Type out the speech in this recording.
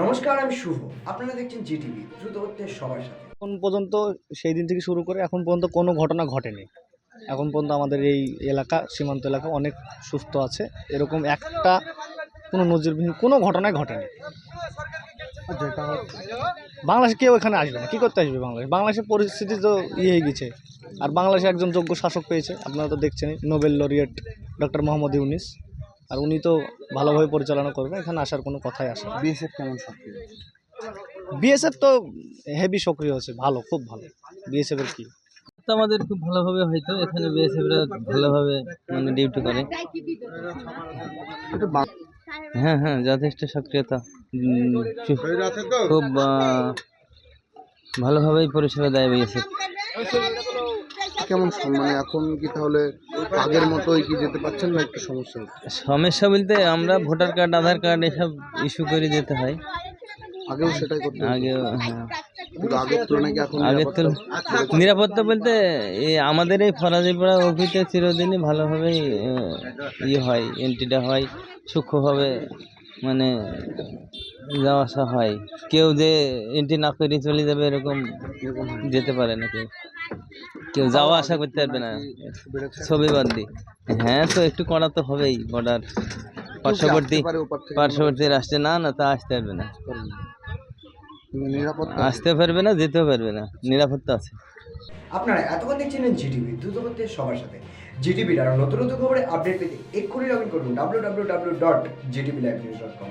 নমস্কার আমি শুভ। আপনারা দেখছেন জিটিভি দ্রুত হচ্ছে সবার সাথে। এখন পর্যন্ত সেই দিন থেকে শুরু করে এখন পর্যন্ত কোনো ঘটনা ঘটেনি। এখন পর্যন্ত আমাদের এই এলাকা সীমান্ত এলাকা অনেক সুস্থ আছে। এরকম একটা কোনো নজিরবিহীন কোনো ঘটনাই ঘটেনি। বাংলাদেশে কেউ এখানে আসবে না। কী করতে আসবে বাংলাদেশ? বাংলাদেশের পরিস্থিতি তো ইয়ে হয়ে গেছে। আর বাংলাদেশে একজন যোগ্য শাসক পেয়েছে। আপনারা তো দেখছেন Nobel laureate doctor Mohammad Yunus. আর উনি তো ভালোভাবে পরিচালনা করবে এখানে আসার কোনো কথাই আসে না। বিএসএফ কেমন সক্রিয় বিএসএফ তো হেভি সক্রিয় আছে ভালো খুব ভালো। বিএসএফের কি? তো আমাদের খুব ভালোভাবে হয়তো এখানে বিএসএফরা ভালোভাবে মানে ডিউটি করে। বাং- হ্যাঁ হ্যাঁ যথেষ্ট সক্রিয়তা। উম, খুব আহ, ভালোভাবেই পরিষেবা দেয় বিএসএফ কেমন? মানে এখন কি তাহলে আগের মতোই কি যেতে পারছেন না একটু সমস্যা সমস্যা বলতে আমরা ভোটার কার্ড আধার কার্ড এসব ইস্যু করে যেতে হয়। আগেও সেটাই করতে। আগে হ্যাঁ। আগের তুলনায় নিরাপত্তা- বলতে আমাদের এই ফরাজিপাড়া অফিসে চিরদিনই ভালোভাবেই ইয়ে হয় এন্ট্রিটা হয় সূক্ষ্মভাবে মানে যাওয়া আসা হয়। কেউ যে এন্ট্রি না করে চলে যাবে এরকম যেতে পারে না কেউ। কেউ যাওয়া আসা করতে পারবে না। ছবি বাদ দি হ্যাঁ তো একটু করা তো হবেই বর্ডার পার্শ্ববর্তী? পার্শ্ববর্তী রাষ্ট্রে। না না তা আসতে পারবে না। আসতে পারবে না যেতেও পারবে না। নিরাপত্তা আছে। আপনারা এতক্ষণ দেখছিলেন জিটিভি দ্রুত সবার সাথে। জিটিভির আরও নতুন নতুন খবরে আপডেট পেতে এক্ষুনি লগ ইন করুন W W W dot GTV live news dot com